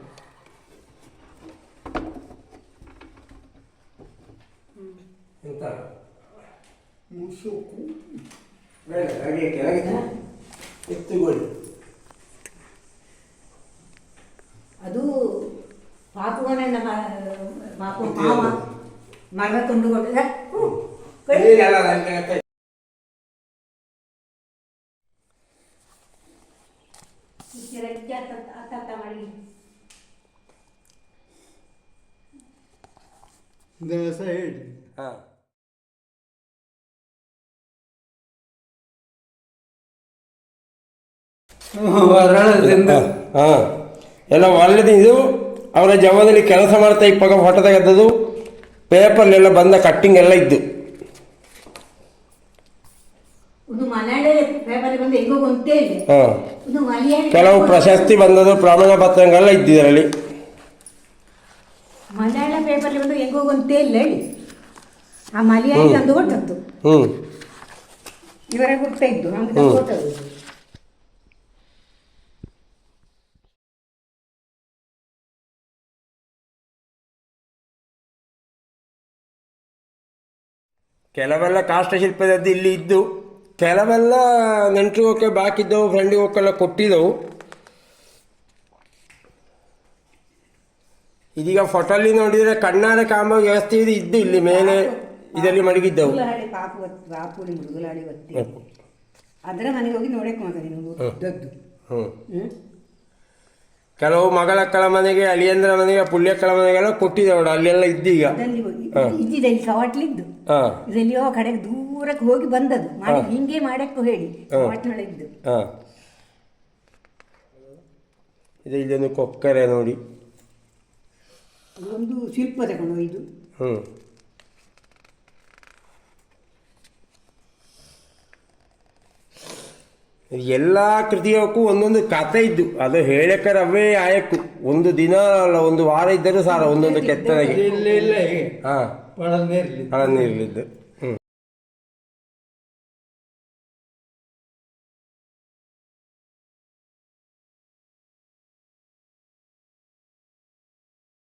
Speaker 2: ಅದು ಪಾಪುಗಳನ್ನ ನಮ್ಮ ಪಾಪು ಮಾವ. ಮಗ ತುಂಡು ಕೊಟ್ಟಿದೆ.
Speaker 1: ಹಾ. ಹಾ. ಎಲ್ಲ ಒಳ್ಳೆದು ಇದು ಅವರ ಜವದಲ್ಲಿ ಕೆಲಸ ಮಾಡ್ತಾ ಇಪ್ಪಾಗ ಹೊಟ್ಟದಾಗ ಪೇಪರ್ಲೆಲ್ಲ ಬಂದ ಕಟ್ಟಿಂಗ್ ಎಲ್ಲ ಇದ್ದು. ಕೆಲವು ಪ್ರಶಸ್ತಿ ಬಂದದ್ದು ಪ್ರಮಾಣ ಪತ್ರಗಳೆಲ್ಲ ಇದ್ದು ಇದರಲ್ಲಿ
Speaker 2: ಮಲಯಾಳ ಪೇಪರ್ ಬಂದು ಹೆಂಗೋ ಗೊತ್ತೇ ಇಲ್ಲ ಹೇಳಿ. ಆ ಮಲಯಾಳಿ. ತಂದು ಕೊಟ್ಟದ್ದು. ಇವರೇ ಕೊಡ್ತಾ ಇದ್ದು ನಮ್ಗೆ
Speaker 1: ಕೆಲವೆಲ್ಲ ಕಾಷ್ಟಶಿಲ್ಪದದ್ದು ಇಲ್ಲಿ ಇದ್ದು ಕೆಲವೆಲ್ಲ ನೆಂಟ್ರಿಗೋಕೆ ಬಾಕಿದ್ದವು ಫ್ರೆಂಡಿಗೋಕೆಲ್ಲ ಕೊಟ್ಟಿದ್ದವು. ಇದೀಗ ಫೋಟೋಲ್ಲಿ ನೋಡಿದರೆ ಕಣ್ಣಾರೆ ಕಾಂಬ ವ್ಯವಸ್ಥೆ ಇದು ಇದ್ದು ಇಲ್ಲಿ ಮೇಲೆ ಇದರಲ್ಲಿ ಮಡಗಿದ್ದವು.
Speaker 2: ಅದರ ಮನೆಗೆ ಹೋಗಿ ನೋಡಕ್ಕೆ ಮಗ ನೀನು
Speaker 1: ಮಗಳ
Speaker 2: ಕಳ
Speaker 1: ಕೆಲವು ಮನೆಗೆ ಅಳಿಯಂದ್ರ ಮನೆಗೆ ಪುಳ್ಯಕ್ಕಳ ಮನೆಗೆಲ್ಲ ಕೊಟ್ಟಿದ್ದವು ಅಲ್ಲೆಲ್ಲ ಇದ್ದೀಗ.
Speaker 2: ಅದಲ್ಲಿ ಹೋಗಿ. ಇದ್ದಿದೆ ಇಲ್ಲಿ ಕವಾಟ್ಲಿದ್ದು
Speaker 1: ಹಾಂ.
Speaker 2: ಇದೆಲ್ಲಿಯೋ ಕಡೆ ದೂರಕ್ಕೆ ಹೋಗಿ ಬಂದದ್ದು. ಮಾಡಿ ಹಿಂಗೆ ಮಾಡಕ್ಕೂ ಹೇಳಿ. ಕವಾಟ್ನೊಳಗಿದ್ದು
Speaker 1: ಹಾಂ. ಇದು ಇಲ್ಲೊಂದು ಕೊಕ್ಕರೆ ನೋಡಿ.
Speaker 2: ಒಂದು ಶಿಲ್ಪ ತಗೊಂಡು ಇದು
Speaker 1: ಹ್ಞೂ ಎಲ್ಲ ಕೃತಿಯಕ್ಕೂ ಒಂದೊಂದು ಕಥೆ ಇದ್ದು. ಅದು ಹೇಳಕರವೇ ಆಯಕ್ಕು. ಒಂದು ದಿನ ಅಲ್ಲ ಒಂದು ವಾರ ಇದ್ದರೂ ಸಾರ ಒಂದೊಂದು ಕೆತ್ತನೆಗೆ.
Speaker 3: ಇಲ್ಲ ಇಲ್ಲ
Speaker 1: ಹಾ.
Speaker 3: ಇರಲಿ
Speaker 1: ಹಳನಿರ್ಲಿದ್ದು